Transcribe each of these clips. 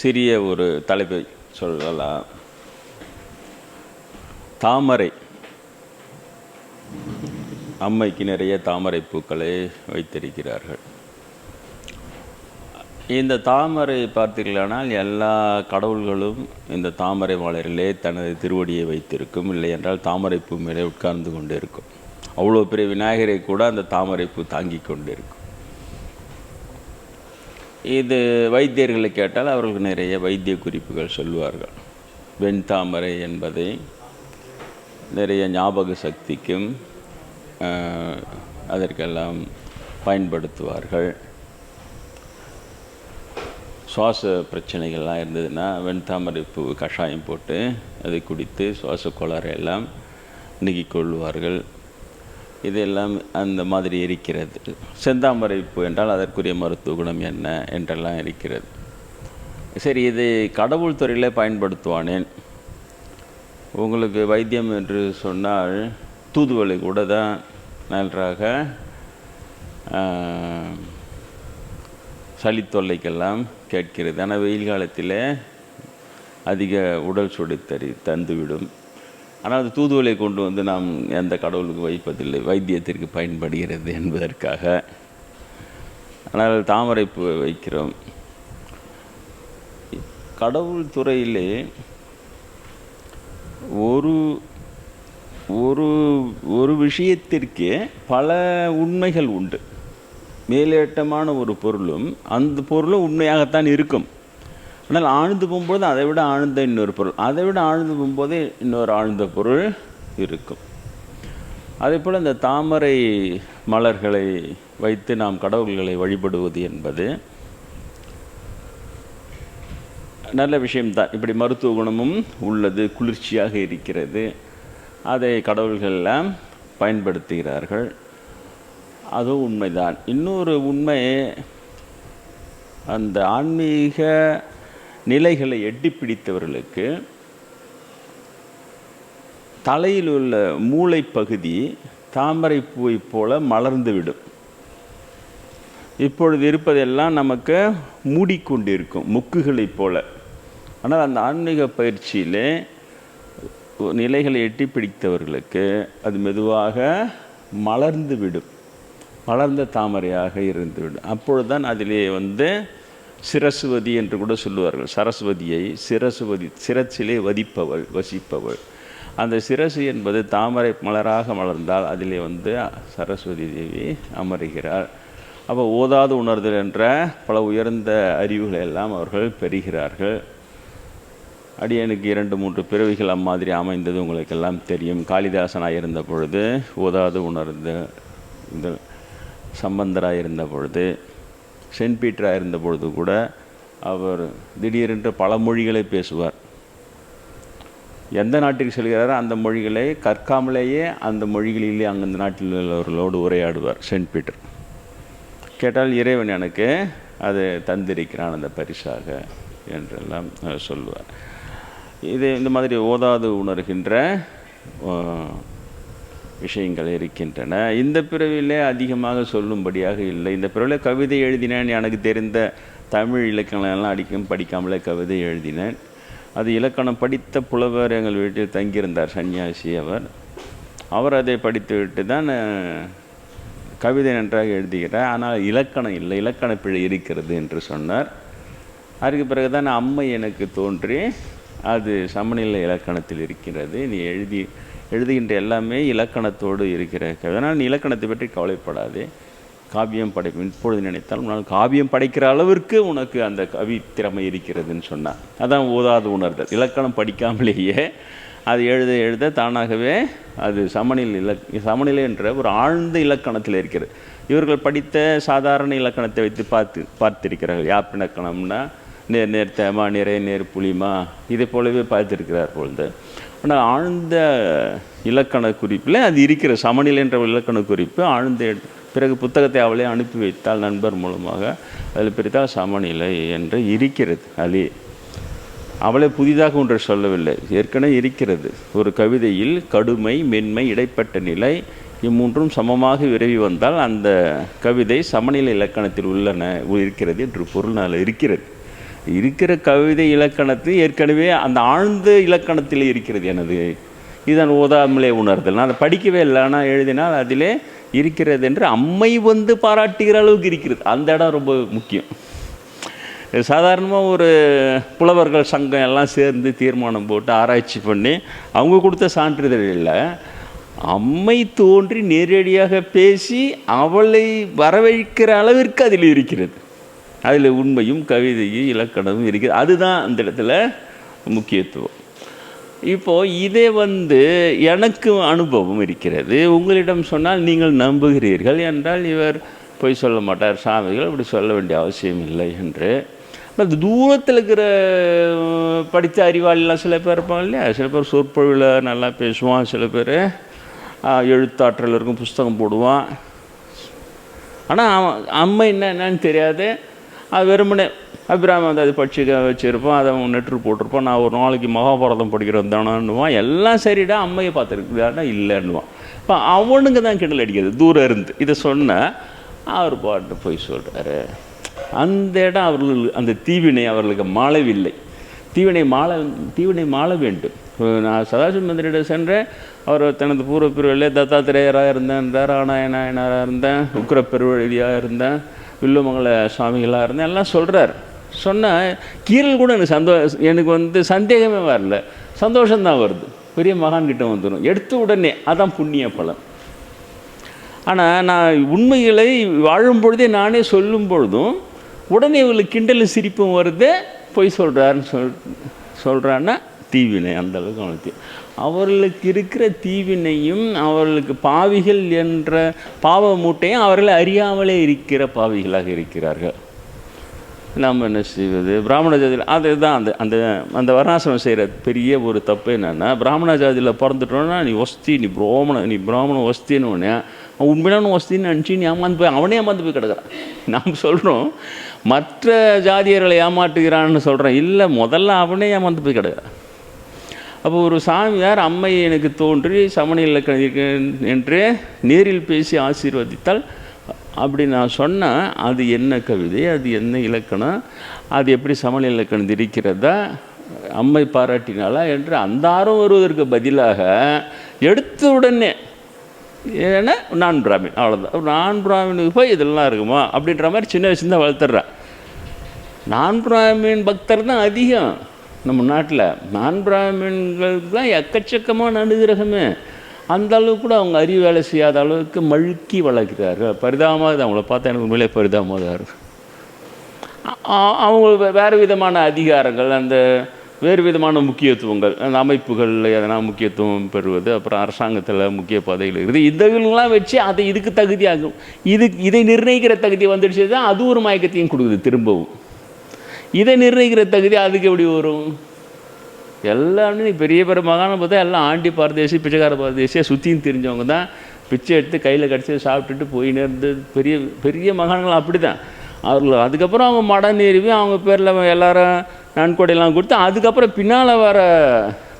சிறிய ஒரு தலைப்பை சொல்லலாம். தாமரை. அம்மைக்கு நிறைய தாமரை பூக்களை வைத்திருக்கிறார்கள். இந்த தாமரை பார்த்தீர்களானால் எல்லா கடவுள்களும் இந்த தாமரை மலரிலே தனது திருவடியை வைத்திருக்கும். இல்லை என்றால் தாமரை பூ மேலே உட்கார்ந்து கொண்டு இருக்கும் அவ்வளோ பெரிய விநாயகரை கூட அந்த தாமரை பூ தாங்கி கொண்டு இருக்கும் இது வைத்தியர்களை கேட்டால் அவர்களுக்கு நிறைய வைத்திய குறிப்புகள் சொல்வார்கள் வெண்தாமரை என்பதை நிறைய ஞாபக சக்திக்கும் அதற்கெல்லாம் பயன்படுத்துவார்கள். சுவாச பிரச்சனைகள்லாம் இருந்ததுன்னா வெண்தாமரை பூ கஷாயம் போட்டு அதை குடித்து சுவாச கோளாறை எல்லாம் நீக்கிக் கொள்வார்கள். இதெல்லாம் அந்த மாதிரி இருக்கிறது. செந்தாமரை பூ என்றால் அதற்குரிய மருத்துவ குணம் என்ன என்றெல்லாம் இருக்கிறது. சரி இது கடவுள் துறையில் பயன்படுத்துவானேன். உங்களுக்கு வைத்தியம் என்று சொன்னால் தூதுவளை கூட தான் நன்றாக சளி தொல்லைக்கெல்லாம் கேட்கிறது. ஆனால் வெயில் காலத்தில் அதிக உடல் சுடை தறி தந்துவிடும். ஆனால் அது தூதுவளை கொண்டு வந்து நாம் எந்த கடவுளுக்கு வைப்பதில்லை. வைத்தியத்திற்கு பயன்படுகிறது என்பதற்காக. ஆனால் தாமரைப்பூ வைக்கிறோம். கடவுள் துறையிலே ஒரு ஒரு ஒரு விஷயத்திற்கே பல உண்மைகள் உண்டு. மேலேட்டமான ஒரு பொருளும் அந்த பொருளும் உண்மையாகத்தான் இருக்கும். ஆனால் ஆழ்ந்து போகும்போது அதை விட ஆழ்ந்த இன்னொரு பொருள். அதை விட ஆழ்ந்து போகும்போது இன்னொரு ஆழ்ந்த பொருள் இருக்கும். அதே போல் இந்த தாமரை மலர்களை வைத்து நாம் கடவுள்களை வழிபடுவது என்பது நல்ல விஷயம்தான். இப்படி மருத்துவ குணமும் உள்ளது குளிர்ச்சியாக இருக்கிறது. அதை கடவுள்கள் எல்லாம் பயன்படுத்துகிறார்கள். அதுவும் உண்மைதான். இன்னொரு உண்மை அந்த ஆன்மீக நிலைகளை எட்டி பிடித்தவர்களுக்கு தலையில் உள்ள மூளை பகுதி தாமரை பூவை போல மலர்ந்துவிடும். இப்பொழுது இருப்பதெல்லாம் நமக்கு மூடிக்கொண்டிருக்கும் முக்குகளைப் போல. ஆனால் அந்த ஆன்மீக பயிற்சியிலே நிலைகளை எட்டி பிடித்தவர்களுக்கு அது மெதுவாக மலர்ந்து விடும் மலர்ந்த தாமரையாக இருந்துவிடும். அப்பொழுதுதான் அதிலே வந்து சிரசுவதி என்று கூட சொல்லுவார்கள். சரஸ்வதியை சிரசுவதி சிரசிலே வதிப்பவள் வசிப்பவள். அந்த சிரசு என்பது தாமரை மலராக மலர்ந்தால் அதிலே வந்து சரஸ்வதி தேவி அமருகிறார் அப்போ ஓதாது உணர்தல் என்ற பல உயர்ந்த அறிவுகளை எல்லாம் அவர்கள் பெறுகிறார்கள். அடியனுக்கு இரண்டு மூன்று பிறவிகள் அம்மாதிரி அமைந்தது உங்களுக்கெல்லாம் தெரியும். காளிதாசனாக இருந்த பொழுது ஓதாது உணர்ந்த இந்த சம்பந்தராக இருந்த பொழுது சென்ட் பீட்டராக இருந்த பொழுது கூட அவர் திடீரென்று பல மொழிகளை பேசுவார். எந்த நாட்டுக்கு செல்கிறாரோ அந்த மொழிகளை கற்காமலேயே அந்த மொழிகளிலே அந்தந்த நாட்டில் உள்ளவர்களோடு உரையாடுவார் சென்ட் பீட்டர். கேட்டால் இறைவன் எனக்கு அது தந்திருக்கிறான் அந்த பரிசாக என்றெல்லாம் சொல்லுவார். இது இந்த மாதிரி ஓதாது உணர்கின்ற விஷயங்கள் இருக்கின்றன. இந்த பிறவிலே அதிகமாக சொல்லும்படியாக இல்லை. இந்த பிறவிலே கவிதை எழுதினேன். எனக்கு தெரிந்த தமிழ் இலக்கணம் எல்லாம் அடிக்கும் படிக்காமலே கவிதை எழுதினேன். அது இலக்கணம் படித்த புலவர் எங்கள் வீட்டில் தங்கியிருந்தார் சன்னியாசி அவர். அவர் அதை படித்துவிட்டு தான் கவிதை நன்றாக எழுதுகிறார். ஆனால் இலக்கணம் இல்லை. இலக்கண பிழை இருக்கிறது என்று சொன்னார். அதுக்கு பிறகு தான் அம்மை எனக்கு தோன்றி அது சமநிலை இலக்கணத்தில் இருக்கிறது. நீ எழுதி எழுதுகின்ற எல்லாமே இலக்கணத்தோடு இருக்கிற அதனால் நீ இலக்கணத்தை பற்றி கவலைப்படாதே. காவியம் படைக்கும் இப்பொழுது நினைத்தால் உன்னால் காவியம் படைக்கிற அளவிற்கு உனக்கு அந்த கவி திறமை இருக்கிறதுன்னு சொன்னார் அதான் ஓதாது உணர்தல். இலக்கணம் படிக்காமலேயே அது எழுத எழுத தானாகவே அது சமநிலை இலக் சமநிலை என்ற ஒரு ஆழ்ந்த இலக்கணத்தில் இருக்கிறது. இவர்கள் படித்த சாதாரண இலக்கணத்தை வைத்து பார்த்து பார்த்திருக்கிறார்கள். யாப்பிணக்கணம்னா நேர் நேர் தேமா நிறை நேர் புளிமா இதை போலவே பார்த்திருக்கிறார் பொழுது ஆனால் ஆழ்ந்த இலக்கண குறிப்பில் அது இருக்கிற சமநிலை என்ற இலக்கண குறிப்பு ஆழ்ந்த பிறகு புத்தகத்தை அவளே அனுப்பி வைத்தால் நண்பர் மூலமாக. அதில் பிரித்தால் சமநிலை என்று இருக்கிறது அலி. அவளே புதிதாக ஒன்று சொல்லவில்லை ஏற்கனவே இருக்கிறது. ஒரு கவிதையில் கடுமை மென்மை இடைப்பட்ட நிலை இம்மூன்றும் சமமாக விரைவி வந்தால் அந்த கவிதை சமநிலை இலக்கணத்தில் உள்ளன இருக்கிறது என்று பொருள் அதில் இருக்கிறது. இருக்கிற கவிதை இலக்கணத்தை ஏற்கனவே அந்த ஆழ்ந்த இலக்கணத்தில் இருக்கிறது எனது. இதன் ஓதாமலே உணர்தல். நான் அதை படிக்கவே இல்லை ஆனால் எழுதினால் அதிலே இருக்கிறது என்று அம்மை வந்து பாராட்டுகிற அளவுக்கு இருக்கிறது. அந்த இடம் ரொம்ப முக்கியம். சாதாரணமாக ஒரு புலவர்கள் சங்கம் எல்லாம் சேர்ந்து தீர்மானம் போட்டு ஆராய்ச்சி பண்ணி அவங்க கொடுத்த சான்றிதழ் இல்லை. அம்மை தோன்றி நேரடியாக பேசி அவளை வரவழைக்கிற அளவிற்கு அதில் இருக்கிறது. அதில் உண்மையும் கவிதையும் இலக்கணமும் இருக்குது. அதுதான் அந்த இடத்துல முக்கியத்துவம். இப்போது இதே வந்து எனக்கு அனுபவம் இருக்கிறது. உங்களிடம் சொன்னால் நீங்கள் நம்புகிறீர்கள் என்றால் இவர் பொய் சொல்ல மாட்டார் சாமிகள் அப்படி சொல்ல வேண்டிய அவசியம் இல்லை என்று. அந்த தூரத்தில் இருக்கிற படித்த அறிவாளிலாம் சில பேர் இருப்பாங்க இல்லையா? சில பேர் சொற்பொழிவில் நல்லா பேசுவான் சில பேர் எழுத்தாற்றல் இருக்கும் புஸ்தகம் போடுவான். ஆனால் அவன் அம்மை என்ன என்னன்னு தெரியாது. அது வெறுமனே அபிராமம் வந்து அது பட்சிக்க வச்சுருப்பான் அதை அவன் போட்டிருப்போம். போட்டிருப்பான் நான் ஒரு நாளைக்கு மகாபாரதம் படிக்கிறோம் தானேன்னுவான் எல்லாம் சரிடா அம்மையை பார்த்துருக்குதாடா இல்லைன்னுவான் இப்போ அவனுங்க தான் கிண்டல் அடிக்கிறது தூரம் இருந்து. இதை சொன்ன அவர் பாட்டு போய் சொல்கிறாரு அந்த இடம் அவர்கள் அந்த தீவினை அவர்களுக்கு மாளவில்லை. தீவினை மாள தீவினை மாள வேண்டும். நான் சதாசிவ மந்திரிடம் சென்றேன். அவர் தனது பூர்வ பிரிவில் தத்தாத்திரேயராக இருந்தேன் தாராநாயனாயனாராக இருந்தேன் உக்ர பெருவழியாக இருந்தேன். வில்லுமங்கல சுவாமிகளாக இருந்தேன் எல்லாம் சொல்கிறார் சொன்னால் கீரல் கூட எனக்கு சந்தோ எனக்கு வந்து சந்தேகமே வரல. சந்தோஷம்தான் வருது. பெரிய மகான்கிட்ட வந்துடும் எடுத்த உடனே அதான் புண்ணிய பலன். ஆனால் நான் உண்மைகளை வாழும் பொழுதே நானே சொல்லும் பொழுதும் உடனே இவங்களுக்கு கிண்டல் சிரிப்பும் வருது. பொய் சொல்கிறாருன்னு சொல் சொல்கிறான்னா தீவினை அந்த அளவுக்கு அவனுக்கு. அவர்களுக்கு இருக்கிற தீவினையும் அவர்களுக்கு பாவிகள் என்ற பாவ மூட்டையும் அவர்களை அறியாமலே இருக்கிற பாவிகளாக இருக்கிறார்கள். நாம் என்ன செய்வது? பிராமண ஜாதியில் அதுதான் அந்த அந்த அந்த வர்ணாசிரமம் செய்கிற பெரிய ஒரு தப்பு என்னென்னா பிராமண ஜாதியில் பிறந்துட்டோன்னா நீ ஒஸ்தி நீ பிராமண நீ பிராமண ஒஸ்தின்னு உடனே அவன் உண்மையான ஒஸ்தின்னு நினச்சி நீ ஏமாந்து போய் அவனே ஏமாந்து போய் கிடக்கிறான். நாம் சொல்கிறோம் மற்ற ஜாதியர்களை ஏமாட்டுகிறான்னு சொல்கிறேன் இல்லை முதல்ல அவனே ஏமாந்து போய் கிடக்கிறான். அப்போ ஒரு சாமியார் அம்மை எனக்கு தோன்றி சமநிலை என்று நேரில் பேசி ஆசீர்வதித்தால் அப்படி நான் சொன்னேன் அது என்ன கவிதை? அது என்ன இலக்கணம்? அது எப்படி சமநிலை இலக்கணம் இருக்கிறதா? அம்மை பாராட்டினாளா? என்று அந்த ஆர்வம் வருவதற்கு பதிலாக எடுத்த உடனே ஏன்னா நான் பிராமின் அவ்வளோதான் நான் பிராமினுக்கு போய் இதெல்லாம் இருக்குமா? அப்படின்ற மாதிரி சின்ன வயசுலேருந்து வளர்த்துட்றேன் நான் பிராமின் பக்தர் தான் அதிகம். நம்ம நாட்டில் நான் பிராமின்களுக்கு தான் எக்கச்சக்கமான அனுகிரகமே அந்த அளவுக்கு கூட அவங்க அறிவு வேலை செய்யாத அளவுக்கு மழுக்கி வளர்க்கிறார்கள் பரிதாபமாக இது அவங்கள பார்த்தா எனக்கு உண்மையிலே பரிதாபமாக தான் இருக்கும் அவங்க வேறு விதமான அதிகாரங்கள் அந்த வேறு விதமான முக்கியத்துவங்கள் அந்த அமைப்புகளில் எதனா முக்கியத்துவம் பெறுவது அப்புறம் அரசாங்கத்தில் முக்கிய பதவிகள் இருக்குது. இதுகள்லாம் வச்சு அதை இதுக்கு தகுதியாகும். இது இதை நிர்ணயிக்கிற தகுதி வந்துடுச்சு தான் அது ஒரு மயக்கத்தையும் கொடுக்குது திரும்பவும். இதை நிர்ணயிக்கிற தகுதி அதுக்கு எப்படி வரும்? எல்லாமே நீ பெரிய பெரிய மகானை பார்த்தா எல்லாம் ஆண்டி பாரதேசி பிச்சைக்கார பாரதேசியாக சுற்றியும் தெரிஞ்சவங்க தான். பிச்சை எடுத்து கையில் கிடச்சி சாப்பிட்டுட்டு போய் நேர்ந்து பெரிய பெரிய மகான்கள் அப்படி தான் அவர்கள் அதுக்கப்புறம் அவங்க மடம் நிறுவி அவங்க பேரில் எல்லாரும் நன்கொடையெல்லாம் கொடுத்து அதுக்கப்புறம் பின்னால் வர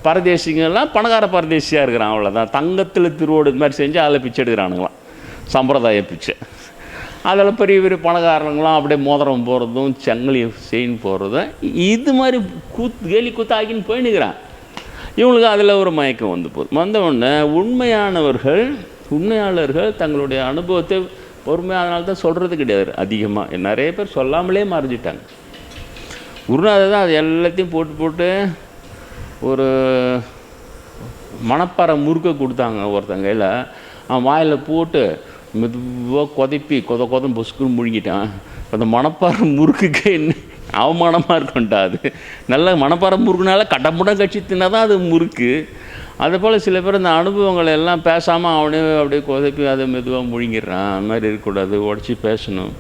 பரதேசிங்கெல்லாம் பணக்கார பரதேசியாக இருக்கிறான். அவ்வளோதான் தங்கத்தில் திருவோடு இது மாதிரி செஞ்சு அதில் பிச்சை எடுக்கிறானுங்களாம். சம்பிரதாய பிச்சை. அதில் பெரிய பெரிய பணக்காரங்களாம் அப்படியே மோதிரம் போகிறதும் சங்கிலி செயின் போகிறதும் இது மாதிரி கூத்து கேலி கூத்தாக்கின்னு போயினுக்கிறான் இவங்களுக்கு அதில் ஒரு மயக்கம் வந்து போகுது. வந்தவுடனே உண்மையானவர்கள் உண்மையாளர்கள் தங்களுடைய அனுபவத்தை பொறுமையாக அதனால தான் சொல்கிறது கிடையாது. அதிகமாக நிறைய பேர் சொல்லாமலே மறைஞ்சிட்டாங்க. குருநாதர் தான் அது எல்லாத்தையும் போட்டு போட்டு ஒரு மணப்பாறை முறுக்க கொடுத்தாங்க ஒருத்தங்க கையில். அவன் வாயில் போட்டு மெதுவாக கொதைப்பி கொத கொதம் பொசுக்குன்னு முழுங்கிட்டான். அந்த மணப்பாறை முறுக்குக்கு என்ன அவமானமாக இருக்கும்டா அது. நல்ல மணப்பாறை முறுக்குனால கடமுடம் கட்சி தின்னா தான் அது முறுக்கு. அதே போல் சில பேர் இந்த அனுபவங்களை எல்லாம் பேசாமல் அவனே அப்படியே கொதைப்பி அதை மெதுவாக முழுங்கிடுறான். அந்த மாதிரி இருக்கக்கூடாது உடச்சி பேசணும்.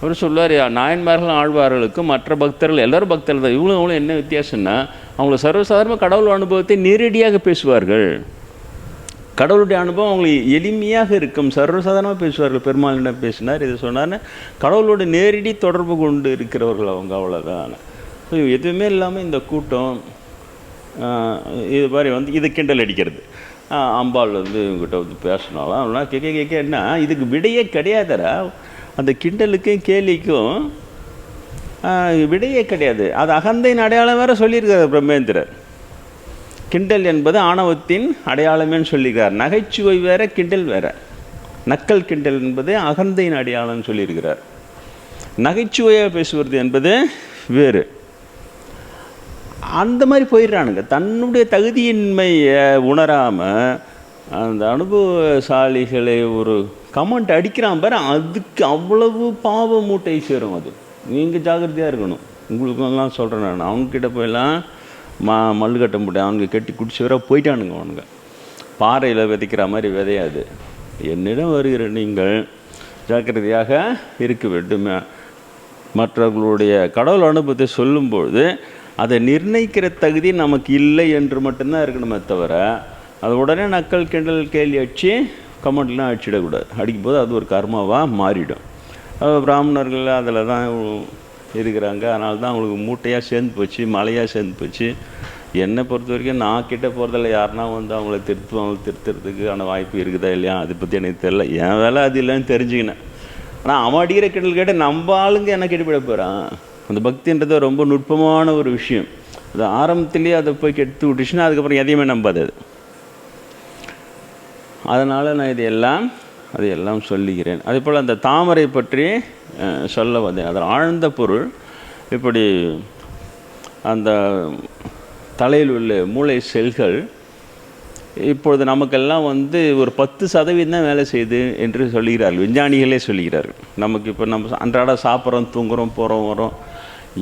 அவர் சொல்லுவார் நாயன்மார்கள் ஆழ்வார்களுக்கும் மற்ற பக்தர்கள் எல்லாரும் பக்தர்கள் தான். இவங்களும் இவங்களும் என்ன வித்தியாசம்னா அவங்கள சர்வசாதாரண கடவுள் அனுபவத்தை நேரடியாக பேசுவார்கள். கடவுளுடைய அனுபவம் அவங்களுக்கு எளிமையாக இருக்கும். சர்வசாதாரணமாக பேசுவார்கள். பெருமாள் என்ன பேசினார்? இது சொன்னார்னு கடவுளோட நேரடி தொடர்பு கொண்டு இருக்கிறவர்கள் அவங்க அவ்வளோதான் எதுவுமே இல்லாமல் இந்த கூட்டம் இது மாதிரி வந்து இது கிண்டல் அடிக்கிறது. அம்பாள் வந்து இவங்ககிட்ட வந்து பேசினாலும் அப்படின்னா கேட்க கேட்க என்ன? இதுக்கு விடையே கிடையாதுடா. அந்த கிண்டலுக்கும் கேலிக்கும் விடையே கிடையாது. அது அகந்தையின் அடையாளம் வேறு சொல்லியிருக்காரு பிரம்மேந்திரர். கிண்டல் என்பது ஆணவத்தின் அடையாளமேன்னு சொல்லியிருக்கிறார் நகைச்சுவை வேற கிண்டல் வேற. நக்கல் கிண்டல் என்பது அகந்தையின் அடையாளம்னு சொல்லியிருக்கிறார். நகைச்சுவையாக பேசுவது என்பது வேறு. அந்த மாதிரி போயிடுறானுங்க. தன்னுடைய தகுதியின்மையை உணராமல் அந்த அனுபவசாலிகளை ஒரு கமெண்ட் அடிக்கிறான் பாரு அதுக்கு அவ்வளவு பாவ மூட்டை சேரும் அது. நீங்கள் ஜாக்கிரதையாக இருக்கணும். உங்களுக்கெல்லாம் சொல்கிறேன் நான். அவங்கக்கிட்ட போயெல்லாம் மா மல்லு கட்ட முடியும் அவனுக்கு கட்டி குடிச்சு வர போயிட்டானுங்க அவனுங்க. பாறையில் விதைக்கிற மாதிரி விதையாது. என்னிடம் வருகிற நீங்கள் ஜாக்கிரதையாக இருக்க வேண்டும். மற்றவர்களுடைய கடவுள் அனுபவத்தை சொல்லும்பொழுது அதை நிர்ணயிக்கிற தகுதி நமக்கு இல்லை என்று மட்டும்தான் இருக்கணுமே தவிர அது உடனே நக்கல் கிண்டல் கேள்வி அடித்து கமெண்ட்லாம் அடிச்சிடக்கூடாது. அடிக்கும்போது அது ஒரு கர்மாவாக மாறிடும். பிராமணர்கள் அதில் தான் இருக்கிறாங்க. அதனால தான் அவங்களுக்கு மூட்டையாக சேர்ந்து போச்சு மலையாக சேர்ந்து போச்சு. என்னை பொறுத்த வரைக்கும் நான் கிட்டே போகிறதில்ல யாருனா வந்து அவங்கள திருத்து அவங்கள திருத்துறதுக்கான வாய்ப்பு இருக்குதா இல்லையா? அதை பற்றி எனக்கு தெரில என் வேலை அது இல்லைன்னு தெரிஞ்சுக்கினேன். ஆனால் அவன் அடிக்கிற கிண்டல் கேட்டு நம்ம ஆளுங்க என்ன கெட்டுப்பட போகிறான் அந்த பக்தின்றது ரொம்ப நுட்பமான ஒரு விஷயம். அது ஆரம்பத்திலேயே அதை போய் கெடுத்து விட்டுச்சுன்னா அதுக்கப்புறம் எதையுமே நம்பாது அது. அதனால் நான் இதையெல்லாம் அதையெல்லாம் சொல்லுகிறேன். அதே போல் அந்த தாமரை பற்றி சொல்ல வந்தேன். அதில் ஆழ்ந்த பொருள் இப்படி அந்த தலையில் உள்ள மூளை செல்கள் இப்பொழுது நமக்கெல்லாம் வந்து ஒரு பத்து சதவீதம் தான் வேலை செய்யுது என்று சொல்லுகிறார்கள். விஞ்ஞானிகளே சொல்லுகிறார்கள். நமக்கு இப்போ நம்ம அன்றாட சாப்பிட்றோம் தூங்குறோம் போகிறோம் வரோம்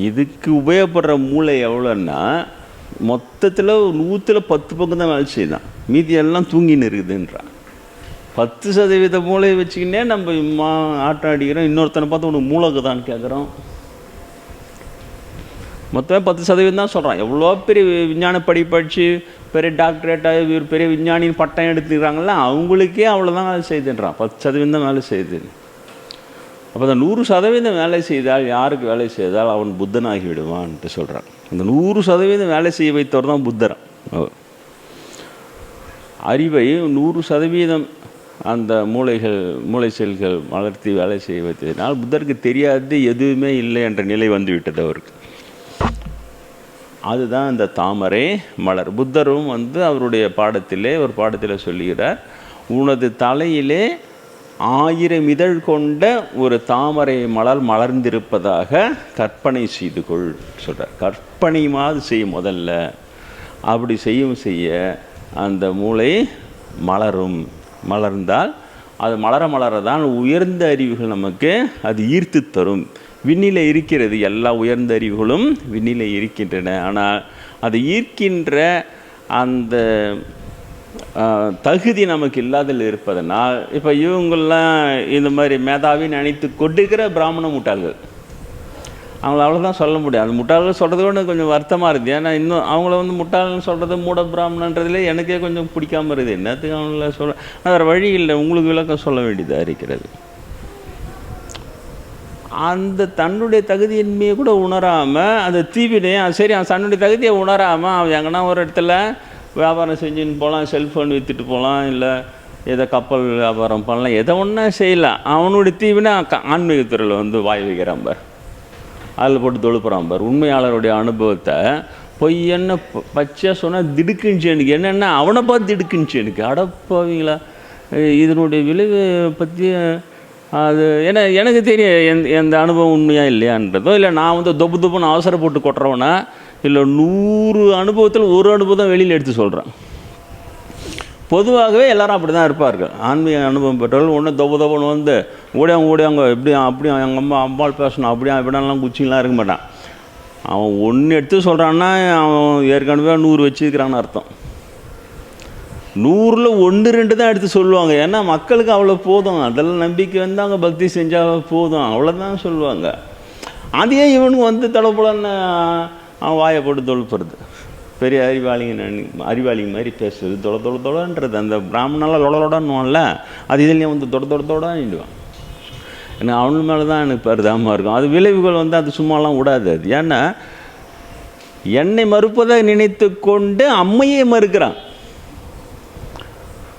இதுக்கு உபயோகப்படுற மூளை எவ்வளோன்னா மொத்தத்தில் நூற்றில் பத்து பக்கம் தான் வேலை செய்யுதான் மீதி எல்லாம் தூங்கின்னு இருக்குதுன்றான் பத்து சதவீத மூளையை வச்சுக்கினே நம்ம மா ஆட்டம் அடிக்கிறோம். இன்னொருத்தனை பார்த்து உனக்கு மூளைக்குதான்னு கேட்குறோம் மொத்தமே பத்து சதவீதம் தான் சொல்கிறான் எவ்வளோ பெரிய விஞ்ஞான படி படித்து பெரிய டாக்டரேட்டாக இவர் பெரிய விஞ்ஞானின்னு பட்டம் எடுத்துக்கிறாங்கள அவங்களுக்கே அவ்வளோதான் வேலை செய்துன்றான் பத்து சதவீதம் தான் வேலை செய்யுது. அப்போ அந்த நூறு சதவீதம் வேலை செய்தால் யாருக்கு வேலை செய்தால் அவன் புத்தனாகி விடுவான்ட்டு சொல்கிறான் அந்த நூறு சதவீதம் வேலை செய்ய வைத்தவர் தான் புத்தர். அறிவை நூறு சதவீதம் அந்த மூளைகள் மூளை செல்கள் வளர்த்தி வேலை செய்ய வைத்ததினால் புத்தருக்கு தெரியாது எதுவுமே இல்லை என்ற நிலை வந்துவிட்டது அவருக்கு. அதுதான் இந்த தாமரை மலர். புத்தரும் வந்து அவருடைய பாடத்திலே ஒரு பாடத்தில் சொல்லுகிறார் உனது தலையிலே ஆயிரம் இதழ் கொண்ட ஒரு தாமரை மலர் மலர்ந்திருப்பதாக கற்பனை செய்து கொள் சொல்கிறார் கற்பனை செய்யும் முதல்ல அப்படி செய்யும் செய்ய அந்த மூளை மலரும். மலர்ந்தால் அது மலர மலர தான் உயர்ந்த அறிவுகள் நமக்கு அது ஈர்த்து தரும். விண்ணில இருக்கிறது எல்லா உயர்ந்த அறிவுகளும் விண்ணில இருக்கின்றன. ஆனால் அது ஈர்க்கின்ற அந்த தகுதி நமக்கு இல்லாதில் இருப்பதனால் இப்போ இவங்கெல்லாம் இந்த மாதிரி மேதாவி நினைத்து கொடுக்கிற பிராமண முட்டாள்கள். அவங்கள அவ்வளோதான் சொல்ல முடியும் அந்த முட்டாள்கள் சொல்கிறது கூட கொஞ்சம் வருத்தமாக இருக்குது. ஏன்னா இன்னும் அவங்கள வந்து முட்டாள்னு சொல்கிறது மூட பிராமணன்றதுல எனக்கே கொஞ்சம் பிடிக்காம இருக்குது. என்னத்துக்கு அவங்கள சொல்ல வேறு வழி இல்லை. உங்களுக்கு விளக்கம் சொல்ல வேண்டியதாக இருக்கிறது. அந்த தன்னுடைய தகுதியின்மையை கூட உணராமல் அந்த தீவினையும் சரி அவன் தன்னுடைய தகுதியை உணராமல் அவன் எங்கன்னா ஒரு இடத்துல வியாபாரம் செஞ்சுன்னு போகலாம் செல்ஃபோன் விற்றுட்டு போகலாம் இல்லை ஏதோ கப்பல் வியாபாரம் பண்ணலாம் எதை ஒன்றா செய்யலாம். அவனுடைய தீவினை க- ஆன்மீகத்துறையில் வந்து வாய் வைக்கிறான் பார். அதில் போட்டு தொழுப்புறான் பார். உண்மையாளருடைய அனுபவத்தை பொய் ப- பச்சையாக சொன்னால் திடுக்குன்ச்சு எனக்கு. என்னென்ன அவனை பார்த்து திடுக்குன்ச்சு எனக்கு. அடப்பாவீங்களா இதனுடைய விளைவு பற்றி அது ஏன்னா எனக்கு தெரியும் எந்த எந்த அனுபவம் உண்மையாக இல்லையான்றதோ இல்லை நான் வந்து தொப்பு தொப்புன்னு அவசரப்பட்டு கொட்டுறவனா இல்லை நூறு அனுபவத்தில் ஒரு அனுபவம் தான் வெளியில் எடுத்து சொல்கிறேன் பொதுவாகவே எல்லாரும் அப்படி தான் இருப்பார்கள். ஆன்மீக அனுபவம் பெற்றவர்கள் ஒன்று தொப்பு தொப்புன்னு வந்து ஓடியாங்க ஓடியாங்க எப்படி அப்படி எங்கள் அம்மா அம்பாள் பேசணும் அப்படியா இப்படிலாம் குச்சிலாம் இருக்க மாட்டான். அவன் ஒன்று எடுத்து சொல்கிறான்னா அவன் ஏற்கனவே நூறு வச்சுருக்கிறான்னு அர்த்தம். நூறில் ஒன்று ரெண்டு தான் எடுத்து சொல்லுவாங்க. ஏன்னா மக்களுக்கு அவ்வளோ போதும். அதெல்லாம் நம்பிக்கை வந்து அவங்க பக்தி செஞ்சால் போதும். அவ்வளோதான் சொல்லுவாங்க. அதையே இவனுக்கு வந்து தலைப்புலன்னு அவன் வாயை போட்டு தொழுப்புறது. பெரிய அறிவாளிங்க அறிவாளிங்க மாதிரி பேசுறது. தொட தொட தொடன்றது அந்த பிராமணெல்லாம் லொடலொடன்னுவான்ல அது இதுலேயும் வந்து தொட தொட தொடான்னுடுவான் எனக்கு அவன் மேலே தான் எனக்கு பரிதாபமாக இருக்கும். அது விளைவுகள் வந்து அது சும்மாலாம் விடாது அது. ஏன்னா என்னை மறுப்பதை நினைத்து கொண்டு அம்மையே மறுக்கிறான்.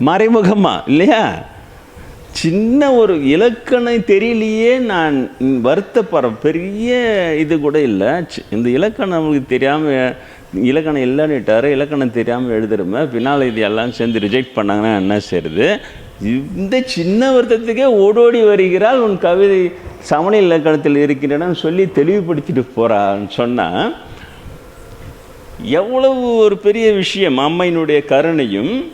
மறைமுகமாக இல்லையா? சின்ன ஒரு இலக்கணம் தெரியலையே நான் வருத்தப்படுற பெரிய இது கூட இல்லை. இந்த இலக்கணம் நம்மளுக்கு தெரியாமல் இலக்கணம் இல்லைன்னுட்டாரு. இலக்கணம் தெரியாமல் எழுதுறமே பின்னால் இது எல்லாம் சேர்ந்து ரிஜெக்ட் பண்ணாங்கன்னா என்ன செய்யுது இந்த சின்ன வருத்தத்துக்கே ஓடோடி வருகிறாள். உன் கவிதை சமண இலக்கணத்தில் இருக்கிறேன்னு சொல்லி தெளிவுபடுத்திட்டு போகிறான்னு சொன்னால் எவ்வளவு ஒரு பெரிய விஷயம். அம்மையினுடைய கருணையும்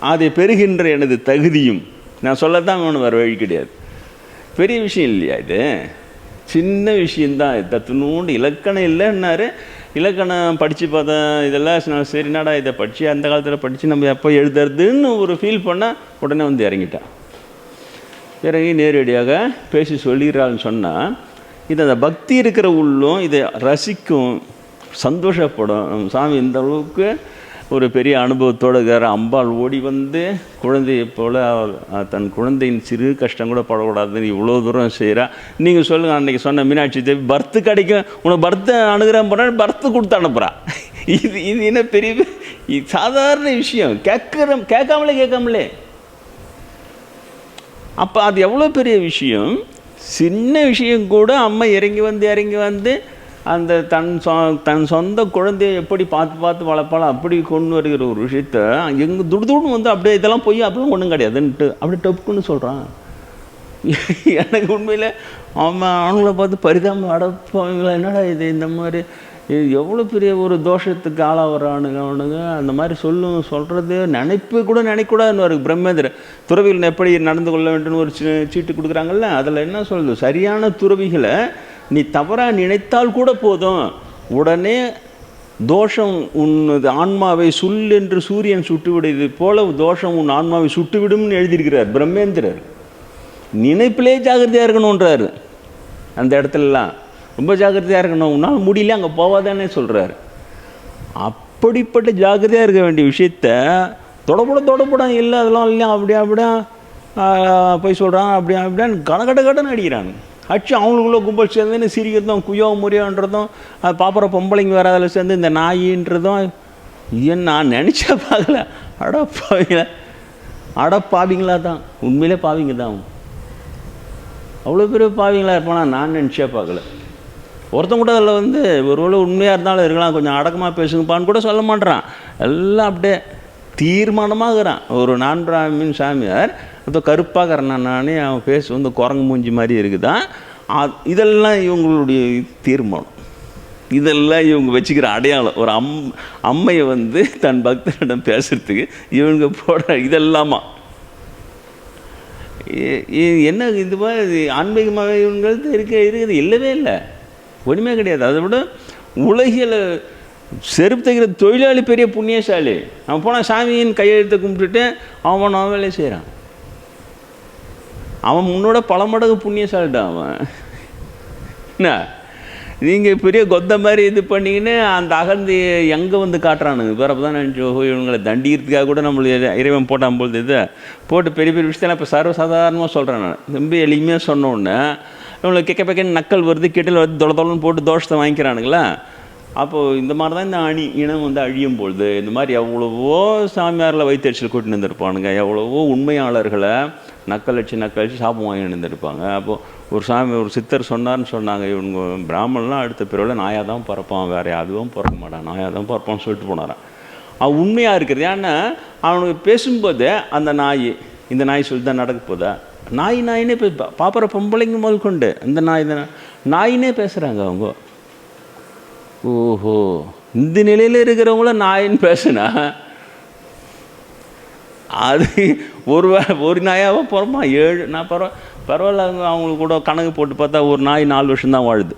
அதை பெறுகின்ற எனது தகுதியும். நான் சொல்லத்தான் ஒன்று வர வழி கிடையாது. பெரிய விஷயம் இல்லையா இது? சின்ன விஷயந்தான் இது இலக்கணம் இல்லைன்னாரு. இலக்கணம் படித்து பார்த்தேன் இதெல்லாம் நான் சரி என்னடா இதை படித்து அந்த காலத்தில் படித்து நம்ம எப்போ எழுதுறதுன்னு ஒரு ஃபீல் பண்ணால் உடனே வந்து இறங்கிட்டான் இறங்கி நேரடியாக பேசி சொல்லிடுறாள்னு சொன்னால் இது அந்த பக்தி இருக்கிற உள்ளும் இதை ரசிக்கும் சந்தோஷப்படும். சாமி இந்த அளவுக்கு ஒரு பெரிய அனுபவத்தோடு இருக்கிற அம்பாள் ஓடி வந்து குழந்தையை போல் தன் குழந்தையின் சிறு கஷ்டம் கூட படக்கூடாதுன்னு இவ்வளோ தூரம் செய்கிறா நீங்கள் சொல்லுங்கள் அன்றைக்கி சொன்ன மீனாட்சி தேவி பர்த்து கிடைக்கும். உனக்கு பர்த்து அனுகிரகம் பண்ண பர்த்து கொடுத்து அனுப்புகிறா இது இது என்ன பெரிய இது சாதாரண விஷயம். கேட்குற கேட்காமலே கேட்காமலே. அப்போ அது எவ்வளோ பெரிய விஷயம்? சின்ன விஷயம் கூட அம்மா இறங்கி வந்து இறங்கி வந்து அந்த தன் சொ தன் சொந்த குழந்தையை எப்படி பார்த்து பார்த்து வளர்ப்பாளோ அப்படி கொண்டு வருகிற ஒரு விஷயத்த எங்கள் துடுதுடுன்னு வந்து அப்படியே இதெல்லாம் போய் அப்படிலாம் ஒன்றும் கிடையாதுன்ட்டு அப்படியே டப்புன்னு சொல்கிறான் எனக்கு உண்மையில் அவன் அவங்கள பார்த்து பரிதாபம் அடப்பாங்களா என்னடா இது இந்த மாதிரி? இது எவ்வளோ பெரிய ஒரு தோஷத்துக்கு ஆளாகிறானுங்க அவனுங்க அந்த மாதிரி சொல்லும் சொல்கிறது நினைப்பு கூட நினைக்கூடாதுன்னு ஒரு பிரம்மேந்திர துறவிகள் எப்படி நடந்து கொள்ள வேண்டும்னு ஒரு சீ- சீட்டு கொடுக்குறாங்கல்ல அதில் என்ன சொல்லுது? சரியான துறவிகளை நீ தவறாக நினைத்தால் கூட போதும். உடனே தோஷம் உன் ஆன்மாவை சுல் என்று சூரியன் சுட்டுவிடுவது போல தோஷம் உன் ஆன்மாவை சுட்டுவிடும்னு எழுதியிருக்கிறார் பிரம்மேந்திரர். நினைப்பிலே ஜாகிரதையாக இருக்கணுன்றார் அந்த இடத்துலலாம் ரொம்ப ஜாகிரதையாக இருக்கணும். உன்னால் முடியல அங்கே போவாதானே சொல்கிறாரு அப்படிப்பட்ட ஜாகிரதையாக இருக்க வேண்டிய விஷயத்த தொடப்பட தொடப்பட இல்லை அதெல்லாம் இல்லை அப்படியா அப்படியா போய் சொல்கிறான் அப்படியா அப்படியான்னு கடகட கடன் அடிக்கிறாங்க. அடிச்சு அவங்களுக்குள்ள கும்பல் சேர்ந்துன்னு சிரிக்கிறதும் குயோ முறியோன்றதும் அது பாப்புற பொம்பளைங்க வேறு அதில் சேர்ந்து இந்த நாயின்றதும் ஏன் நான் நினச்சா பார்க்கல. அட பாவிங்களா அட பாவிங்களா தான். உண்மையிலே பாவிங்க தான் அவ்வளோ பெரிய பாவிங்களா இருப்பானா நான் நினச்சே பார்க்கல. ஒருத்தன் கூட அதில் வந்து ஒருவேளை உண்மையாக இருந்தாலும் இருக்கலாம். கொஞ்சம் அடக்கமாக பேசுங்கப்பான்னு கூட சொல்ல மாட்றான். எல்லாம் அப்படியே தீர்மானமாகறான் ஒரு நான் பிராமின் சாமியார் அதோ கருப்பாக நானே அவன் ஃபேஸ் வந்து குரங்கு மூஞ்சி மாதிரி இருக்குதான் இதெல்லாம் இவங்களுடைய தீர்மானம். இதெல்லாம் இவங்க வச்சுக்கிற அடையாளம். ஒரு அம் அம்மையை வந்து தன் பக்தனிடம் பேசுறதுக்கு இவங்க போடுற இதெல்லாமா? என்ன இது மாதிரி ஆன்மீகமாக இவங்கிறது இருக்க இருக்குது? இல்லவே இல்லை. ஒன்றுமே கிடையாது. அதை விட உலகில் செருப்பு தைக்கிற தொழிலாளி பெரிய புண்ணியசாலி. அவன் போனால் சாமியின் கையெழுத்தை கும்பிட்டுட்டு அவன் அவன் வேலையை செய்கிறான் அவன் முன்னோட பல மடங்கு புண்ணியசாலிட்டான் அவன். என்ன? நீங்கள் பெரிய கொத்த மாதிரி இது பண்ணிங்கன்னு அந்த அகந்தி எங்கே வந்து காட்டுறானுங்க? பிறப்பு தான் நினச்சி இவங்களை தண்டிக்கிறதுக்காக கூட நம்மளுக்கு இறைவன் போட்டான் போது இது. போட்டு பெரிய பெரிய விஷயத்தெல்லாம் இப்போ சர்வசாதாரணமாக சொல்கிறேன் நான். ரொம்ப எளிமையாக சொன்ன உடனே இவங்களுக்கு கெக்க பக்கன்னு நக்கல் வருது கிட்டல் வருது தொலை தொலைன்னு போட்டு தோஷத்தை வாங்கிக்கிறானுங்களா? அப்போது இந்த மாதிரி தான் இந்த அணி இனம் வந்து அழியும் பொழுது இந்த மாதிரி எவ்வளவோ சாமியாரில் வைத்தறிச்சல் கூட்டின்னு வந்திருப்பானுங்க எவ்வளவோ உண்மையாளர்களை நக்கல் அடிச்சு நக்கல் அடிச்சு சாபம் வாங்கி இருந்திருப்பாங்க அப்போது ஒரு சாமி ஒரு சித்தர் சொன்னார்னு சொன்னாங்க இவங்க பிராமணெலாம் அடுத்த பிறவில் நாயாக தான் பிறப்பான் வேறு அதுவும் பிறக்க மாட்டான் நாயாக தான் பிறப்பான்னு சொல்லிட்டு போனாரான் அவன் உண்மையாக இருக்கிறது ஏன்னா அவனுக்கு பேசும்போது அந்த நாய் இந்த நாய் சொல்லி தான் நடக்க போதா? நாய் நாயினே போய் பாப்பற பொம்பளைங்க முதல் கொண்டு இந்த நாய் தானே நாயினே பேசுகிறாங்க அவங்க. ஓஹோ இந்த நிலையில் இருக்கிறவங்கள நாயின்னு பேசுனா அது ஒரு ஒரு நாயாவோ பிறமா ஏழு நான் பரவ பரவாயில்ல அவங்க அவங்களுக்கு கூட கணக்கு போட்டு பார்த்தா ஒரு நாய் நாலு வருஷம்தான் வாழுது.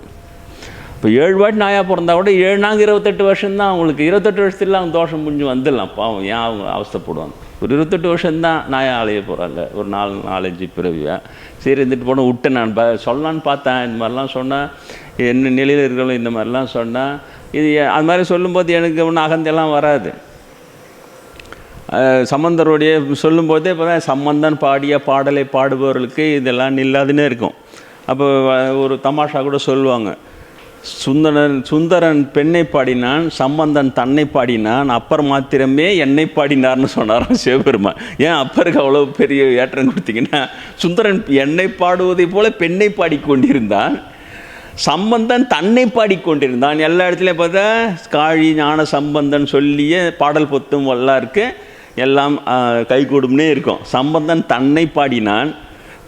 இப்போ ஏழு வாட்டி நாயாக பிறந்தா கூட ஏழு நாங்க இருபத்தெட்டு வருஷம்தான் அவங்களுக்கு இருபத்தெட்டு வருஷத்துல அவங்க தோஷம் முடிஞ்சு வந்துடலாம். பாவம் ஏன் அவங்க அவஸ்தைப்படுவாங்க ஒரு இருபத்தெட்டு வருஷம்தான் நாயை அலைய போகிறாங்க ஒரு நாலு நாலஞ்சு பிறவியாக சரி இருந்துட்டு போன விட்டேன் நான். ப சொல்லலான்னு பார்த்தேன். இந்த மாதிரிலாம் சொன்னால் என்ன நிலையில் இருக்கிறவங்க இந்த மாதிரிலாம் சொன்னால் இது அது மாதிரி சொல்லும்போது எனக்கு ஒன்றும் அகந்தெல்லாம் வராது. சம்பந்தருடைய சொல்லும்போதே இப்போ தான் சம்பந்தன் பாடிய பாடலை பாடுபவர்களுக்கு இதெல்லாம் நில்லாதுன்னே இருக்கும். அப்போ ஒரு தமாஷா கூட சொல்லுவாங்க. சுந்தரன் சுந்தரன் பெண்ணை பாடினான் சம்பந்தன் தன்னை பாடினான் அப்பர் மாத்திரமே என்னை பாடினார்னு சொன்னாராம் சிவபெருமான். ஏன் அப்பருக்கு அவ்வளோ பெரிய ஏற்றம் கொடுத்தீங்கன்னா சுந்தரன் என்னை பாடுவதைப் போல பெண்ணை பாடிக்கொண்டிருந்தான் சம்பந்தன் தன்னை பாடிக்கொண்டிருந்தான். எல்லா இடத்துலையும் பார்த்தா காழி ஞான சம்பந்தன் சொல்லிய பாடல் பொத்தும் வல்லா இருக்குது எல்லாம் கைகூடும்னே இருக்கும். சம்பந்தன் தன்னை பாடினான்.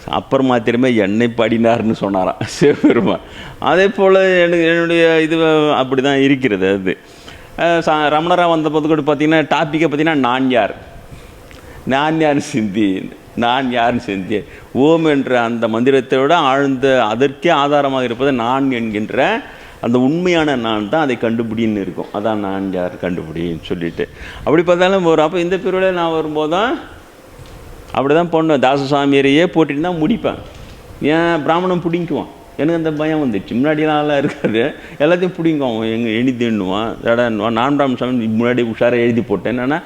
அப்புறம் மாத்திரமே என்னை பாடினார்னு சொன்னாராம். சிவபெருமான். அதே போல் எனக்கு என்னுடைய இது அப்படி தான் இருக்கிறது அது. ச- ரமணரா வந்த போது கூட பார்த்தீங்கன்னா டாப்பிக்கை பார்த்தீங்கன்னா நான் யார்? நான் யார் சிந்தி? நான் யார் சிந்தி? ஓம் என்ற அந்த மந்திரத்தை விட ஆழ்ந்த அதற்கே ஆதாரமாக இருப்பது நான் என்கின்ற அந்த உண்மையான நான் தான் அதை கண்டுபிடின்னு இருக்கும். அதான் நான் யார் கண்டுபிடின்னு சொல்லிட்டு. அப்படி பார்த்தாலும் ஒரு அப்போ இந்த பிரிவில் நான் வரும்போது தான் அப்படி தான் பண்ணுவேன் தாசசாமியரையே போட்டுட்டு தான் முடிப்பேன் ஏன் பிராமணன் பிடிங்குவான்? எனக்கு அந்த பயம் வந்துச்சு. முன்னாடிலாம் இருக்காது எல்லாத்தையும் பிடிங்குவான். எங்கே எழுதி எண்ணுவான் தடன்னுவான் நான் பிராமண சாமி முன்னாடி உஷாராக எழுதி போட்டேன். என்னென்னா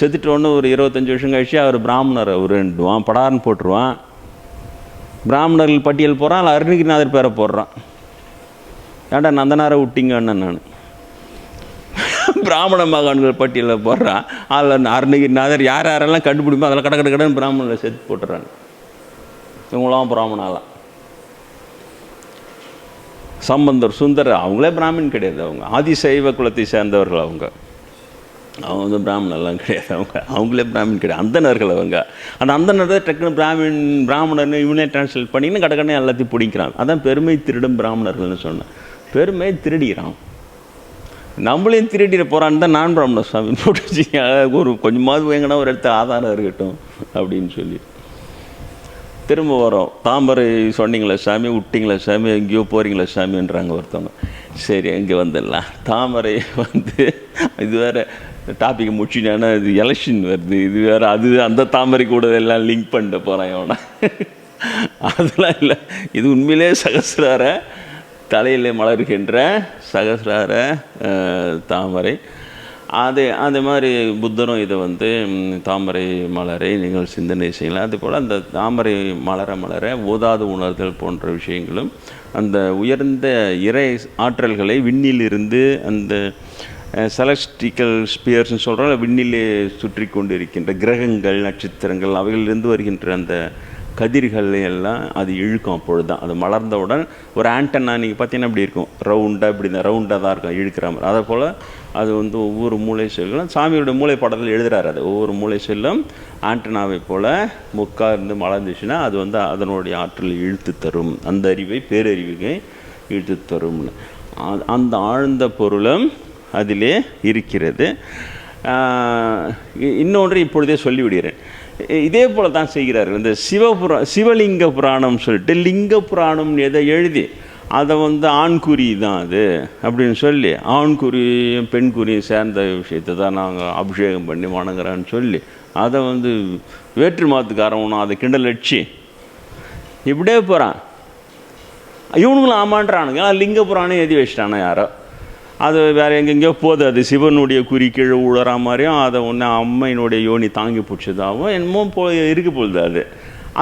செத்துட்டு ஒன்று ஒரு இருபத்தஞ்சி வருஷம் கழிச்சு அவர் பிராமணர் அவர் எண்ணுவான் படார்னு போட்டுருவான். பிராமணர்கள் பட்டியல் போகிறான் அதில் அருணகிரிநாதர் பேரை போடுறான். ஏன்டா நந்தனாரை விட்டிங்கன்னு நான்? பிராமண மகான்கள் பட்டியலில் போடுறான் அதில் அருணகிரிநாதர் யார் யாரெல்லாம் கண்டுபிடிப்போம் அதில் கட கட கடன்னு பிராமணனில் சேர்த்து போட்டுறாங்க. இவங்களாம் பிராமணாலாம். சம்பந்தர் சுந்தர் அவங்களே பிராமின் கிடையாது அவங்க. ஆதிசைவ குலத்தை சேர்ந்தவர்கள் அவங்க. அவங்க வந்து பிராமணெல்லாம் கிடையாது அவங்க. அவங்களே பிராமின் கிடையாது. அந்தனர்கள் அவங்க. அந்த அந்தனர் தான் டக்குன்னு பிராமின் பிராமணர்னு இவனே டிரான்ஸ்லேட் பண்ணின்னு கடக்கடனே எல்லாத்தையும் பிடிக்கிறான் அதான் பெருமை திருடும் பிராமணர்கள்னு சொன்னேன். பெருமை திருடிறான் நம்மளையும் திருடிட போகிறான்னு தான் நான் பிராமண சாமி போட்டு ஒரு கொஞ்சமாவது எங்கன்னா ஒரு இடத்துல ஆதாரம் இருக்கட்டும் அப்படின்னு சொல்லி திரும்ப வரோம். தாமரை சொன்னீங்களா சாமி விட்டிங்களா சாமி எங்கேயோ போகிறீங்களா சாமின்றாங்க ஒருத்தவங்க. சரி இங்கே வந்துடலாம். தாமரை வந்து இது வேறு டாப்பிக்கை முடிச்சுட்டானா இது எலெக்ஷன் வருது. இது வேறு அது அந்த தாமரை கூட எல்லாம் லிங்க் பண்ணிட்டு போகிறான் இவனை. அதெல்லாம் இல்லை. இது உண்மையிலே சகசிரார தலையில் மலர்கின்ற சகசிரார தாமரை. அது அந்த மாதிரி புத்தரும் இதை வந்து தாமரை மலரை நீங்கள் சிந்தனை செய்யலாம். அதுபோல் அந்த தாமரை மலர மலர ஓதாது உணர்தல் போன்ற விஷயங்களும் அந்த உயர்ந்த இறை ஆற்றல்களை விண்ணிலிருந்து அந்த செலஸ்டிக்கல் ஸ்பியர்ஸ்னு சொல்கிறோம் விண்ணிலே சுற்றி கொண்டு இருக்கின்ற கிரகங்கள் நட்சத்திரங்கள் அவைகளிலிருந்து வருகின்ற அந்த கதிர்கள் எல்லாம் அது இழுக்கும் அப்பொழுது தான். அது மலர்ந்தவுடன் ஒரு ஆண்டனா நீங்கள் பார்த்தீங்கன்னா இப்படி இருக்கும். ரவுண்டாக இப்படி இந்த ரவுண்டாக தான் இருக்கும் இழுக்கிற மாதிரி. அதே போல் அது வந்து ஒவ்வொரு மூளை செல்லும் சாமியோட மூளை படத்தில் எழுதுகிறார் அது. ஒவ்வொரு மூளை செல்லும் ஆண்டனாவை போல் முக்கா இருந்து மலர்ந்துச்சுன்னா அது வந்து அதனுடைய ஆற்றலை இழுத்து தரும். அந்த அறிவை பேரறிவுகை இழுத்து தரும்னு. அந்த ஆழ்ந்த பொருளும் அதிலே இருக்கிறது. இ- இன்னொன்று இப்பொழுதே சொல்லிவிடுகிறேன். இதே போல தான் செய்கிறார்கள். இந்த சிவபுரா சிவலிங்க புராணம் சொல்லிட்டு லிங்க புராணம் எதை எழுதி அதை வந்து ஆண்குறி தான் அது அப்படின்னு சொல்லி ஆண்குறியும் பெண்குறியும் சேர்ந்த விஷயத்தை தான் நாங்கள் அபிஷேகம் பண்ணி வணங்குறோன்னு சொல்லி அதை வந்து வேற்று மாத்துக்காரவனும் அதை கிண்டல் அடிச்சு இப்படியே போகிறான் இவனுங்களும் ஆமான்றானுங்க. ஆனால் லிங்க புராணம் எழுதி வச்சிட்டானா யாரோ? அது வேறு எங்கெங்கேயோ போகுது. அது சிவனுடைய குறி கீழே உழற மாதிரியும் அதை ஒன்று அம்மையினுடைய யோனி தாங்கி பிடிச்சதாகவும் என்னமோ போ இருக்கு பொழுது அது.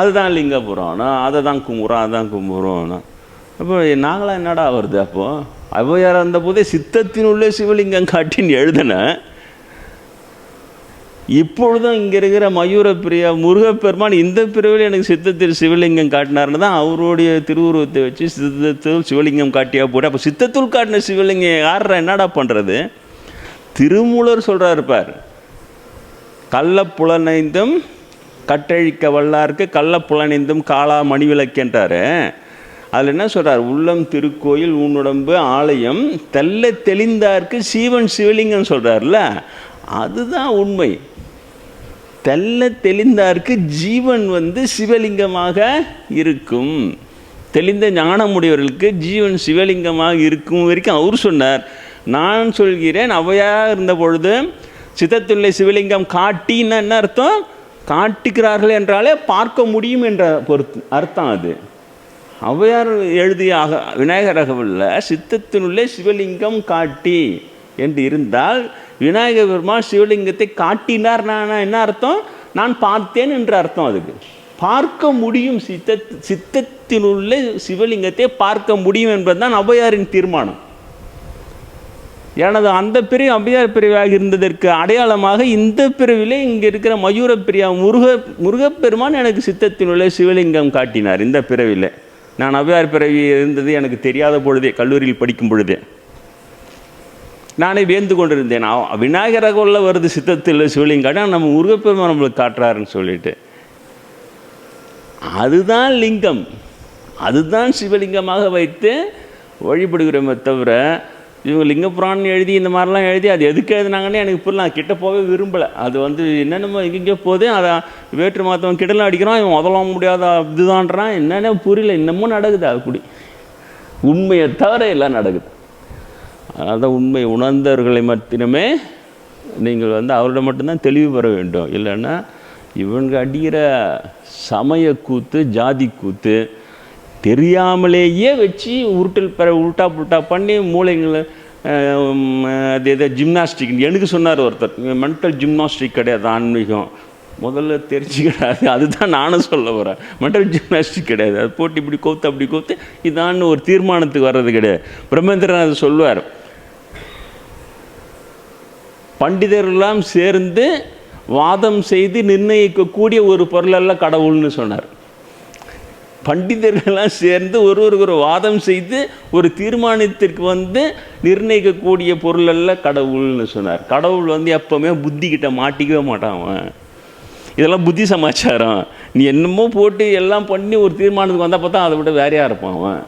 அதுதான் லிங்க புராணம் அதை தான் கும்புறோம் அதான் கும்புறோம் அப்போ நாங்களாம் என்னடா வருது அப்போது அவ்வையார் அந்த போதே சித்தத்தினுள்ளே சிவலிங்கம் காட்டின்னு எழுதினேன். இப்பொழுதும் இங்கே இருக்கிற மயூர பிரியா முருகப்பெருமான் இந்த பிரிவில் எனக்கு சித்தத்தில் சிவலிங்கம் காட்டினார்னு தான் அவருடைய திருவுருவத்தை வச்சு சித்தத்தில் சிவலிங்கம் காட்டியா போட்டு அப்போ சித்தத்துள் காட்டின சிவலிங்கம் யாரா என்னடா பண்ணுறது திருமூலர் சொல்கிறார் பார் கள்ள புலனைந்தும் கட்டழிக்க வல்லார்க்கு கள்ள புலனைந்தும் காலா மணிவிளக்கென்றாரு. அதில் என்ன சொல்கிறார் உள்ளம் திருக்கோயில் உன்னுடம்பு ஆலயம் தெல்ல தெளிந்தார்க்கு சீவன் சிவலிங்கம் சொல்கிறார்ல அதுதான் உண்மை. தெல்ல தெளிந்தார்க்கு ஜீவன் வந்து சிவலிங்கமாக இருக்கும். தெளிந்த ஞானமுடையவர்களுக்கு ஜீவன் சிவலிங்கமாக இருக்கும் வரைக்கும் அவர் சொன்னார். நான் சொல்கிறேன் அவையாக இருந்த பொழுது சித்தத்துள்ள சிவலிங்கம் காட்டின்னு என்ன அர்த்தம்? காட்டுகிறார்கள் என்றாலே பார்க்க முடியும் என்ற பொருத்து அர்த்தம் அது. ஔவையார் எழுதிய அக விநாயகர் சித்தத்தினுள்ளே சிவலிங்கம் காட்டி என்று இருந்தால் விநாயக பெருமாள் சிவலிங்கத்தை காட்டினார் நான் என்ன அர்த்தம்? நான் பார்த்தேன் என்று அர்த்தம் அதுக்கு. பார்க்க முடியும் சித்த சித்தத்தினுள்ளே சிவலிங்கத்தை பார்க்க முடியும் என்பதுதான் ஔவையாரின் தீர்மானம். எனது அந்த பிரிவு அம்பியார் பிரிவாக இருந்ததற்கு அடையாளமாக இந்த பிரிவிலே இங்கே இருக்கிற மயூர பிரியா முருக முருகப்பெருமான் எனக்கு சித்தத்தினுள்ளே சிவலிங்கம் காட்டினார் இந்த பிறவிலே நான் அவ்வையார் பிறவி இருந்தது எனக்கு தெரியாத பொழுதே கல்லூரியில் படிக்கும் பொழுதே. நானே வேந்து கொண்டிருந்தேன். அவ- விநாயகரை கொள்ள வருது சித்தத்தில் சிவலிங்கம் நம்ம முருகப்பெருமான் நம்மளுக்கு காட்டுறாருன்னு சொல்லிட்டு. அதுதான் லிங்கம். அதுதான் சிவலிங்கமாக வைத்து வழிபடுகிறோமே தவிர இவங்க லிங்க புராணம் எழுதி இந்த மாதிரிலாம் எழுதி அது எதுக்கு எழுதினாங்கன்னு எனக்கு புரியல. கிட்ட போகவே விரும்பலை. அது வந்து என்னென்னமோ எங்கெங்கே போகுது. அதை வேற்று மாத்தவன் கிடலாம் அடிக்கிறான். இவன் முதலாம் முடியாத இதுதான்றான். என்னென்ன புரியல. இன்னமும் நடக்குது அது உண்மையை தவிர எல்லாம் நடக்குது. அதனால உண்மை உணர்ந்தவர்களை மட்டுமே நீங்கள் வந்து அவர்கிட்ட மட்டும்தான் தெளிவு பெற வேண்டும். இல்லைன்னா இவங்க அடிக்கிற சமய கூத்து ஜாதி கூத்து தெரியாமலேயே வச்சு உருட்டல் பெற உருட்டா புருட்டா பண்ணி மூளைங்களை அது எதோ ஜிம்னாஸ்டிக் எனக்கு சொன்னார் ஒருத்தர். மென்டல் ஜிம்னாஸ்டிக் கிடையாது ஆன்மீகம். முதல்ல தெரிஞ்சுக்கிறாரு. அதுதான் நானும் சொல்ல வரேன் மென்டல் ஜிம்னாஸ்டிக் கிடையாது. அது போட்டு இப்படி கோத்து அப்படி கோத்து இதான்னு ஒரு தீர்மானத்துக்கு வர்றது கிடையாது. பிரம்மேந்திரன் அது சொல்லுவார். பண்டிதர்களெல்லாம் சேர்ந்து வாதம் செய்து நிர்ணயிக்கக்கூடிய ஒரு பொருளல்ல கடவுள்னு சொன்னார். பண்டிதர்கள்லாம் சேர்ந்து ஒரு ஒரு வாதம் செய்து ஒரு தீர்மானத்திற்கு வந்து நிர்ணயிக்கக்கூடிய பொருளல்ல கடவுள்னு சொன்னார். கடவுள் வந்து எப்போவுமே புத்திக்கிட்ட மாட்டிக்கவே மாட்டான் அவன். இதெல்லாம் புத்தி சமாச்சாரம். நீ என்னமோ போட்டு எல்லாம் பண்ணி ஒரு தீர்மானத்துக்கு வந்தால் பார்த்தா அதை விட வேறையாக இருப்பான் அவன்?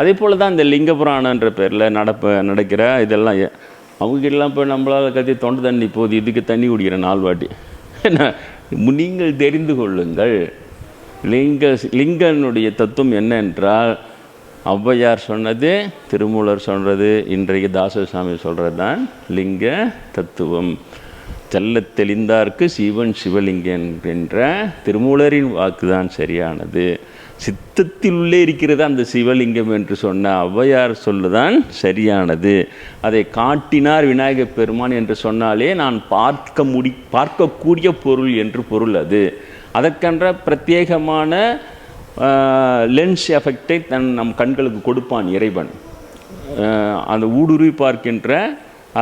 அதே போல் தான் இந்த லிங்க புராணன்ற பேரில் நடப்ப நடக்கிற இதெல்லாம் அவங்ககிட்டலாம் போய் நம்மளால் கத்தி தொண்டை தண்ணி போகுது இதுக்கு தண்ணி குடிக்கிறேன் நாலு வாட்டி. என்ன? நீங்கள் தெரிந்து கொள்ளுங்கள். லிங்க லிங்கனுடைய தத்துவம் என்ன என்றால் ஔவையார் சொன்னது திருமூலர் சொல்கிறது இன்றைக்கு தாசசாமி சொல்கிறது தான் லிங்க தத்துவம். செல்ல தெளிந்தார்க்கு சிவன் சிவலிங்கன் என்ற திருமூலரின் வாக்கு தான் சரியானது. சித்தத்திலுள்ளே இருக்கிறது அந்த சிவலிங்கம் என்று சொன்ன ஔவையார் சொல்லுதான் சரியானது. அதை காட்டினார் விநாயகப் பெருமான் என்று சொன்னாலே நான் பார்க்க முடி பார்க்கக்கூடிய பொருள் என்று பொருள் அது. அதற்கென்ற பிரத்யேகமான லென்ஸ் எஃபெக்டை தன் நம் கண்களுக்கு கொடுப்பான் இறைவன். அந்த ஊடுருவி பார்க்கின்ற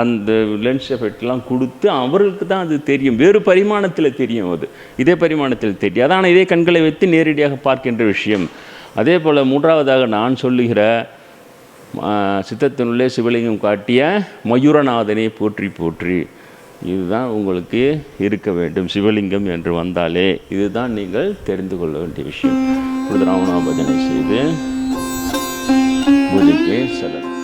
அந்த லென்ஸ் எஃபெக்ட்லாம் கொடுத்து அவர்களுக்கு தான் அது தெரியும். வேறு பரிமாணத்தில் தெரியும் அது. இதே பரிமாணத்தில் தெரியாது ஆனால் இதே கண்களை வைத்து நேரடியாக பார்க்கின்ற விஷயம். அதே போல் மூன்றாவதாக நான் சொல்லுகிற சித்தத்தினுள்ளே சிவலிங்கம் காட்டிய மயூரநாதனை போற்றி போற்றி. இதுதான் உங்களுக்கு இருக்க வேண்டும். சிவலிங்கம் என்று வந்தாலே இதுதான் நீங்கள் தெரிந்து கொள்ள வேண்டிய விஷயம். ராமநாபஜனை செய்து பூஜைக்கு செல்லலாம்.